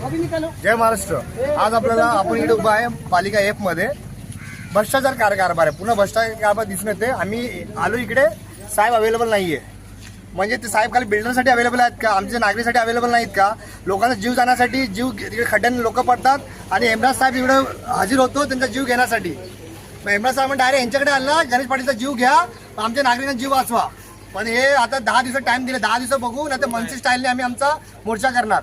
जय महाराष्ट्र. आज आपल्याला आपण इकडे उभा आहे पालिका एफमध्ये. भ्रष्टाचार कार कारभार आहे. पुन्हा भ्रष्टाचार कारभार दिसून येते. आम्ही आलो इकडे. साहेब अवेलेबल नाहीये. म्हणजे ते साहेब खाली बिल्डरसाठी अवेलेबल आहेत का? आमच्या नागरिकसाठी अवेलेबल नाहीत का? लोकांचा जीव जाण्यासाठी जीव तिकडे खड्ड्याने लोक पडतात. आणि हेमराज साहेब इकडे हजर होतो त्यांचा जीव घेण्यासाठी. मग हेमराज साहेब डायरेक्ट यांच्याकडे आला. गणेश पाटीलचा जीव घ्या. आमच्या नागरिकांचा जीव वाचवा. पण हे आता दहा दिवस टाइम दिले. दहा दिवस बघू. नाही तर मनसी स्टाईलने आम्ही आमचा मोर्चा करणार.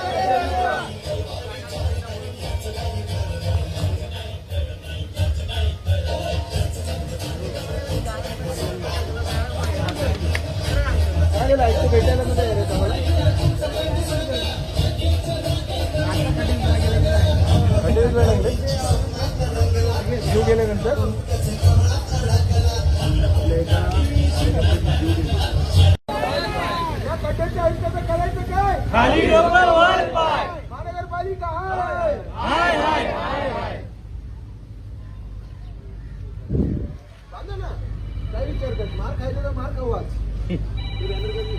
जीव गेल्यानंतर खाली डोकर वर पाय. महानगरपालिका हाय. हाय हाय. हाय हाय सांगा ना? काय विचार कर मार तर मार खाऊ आज.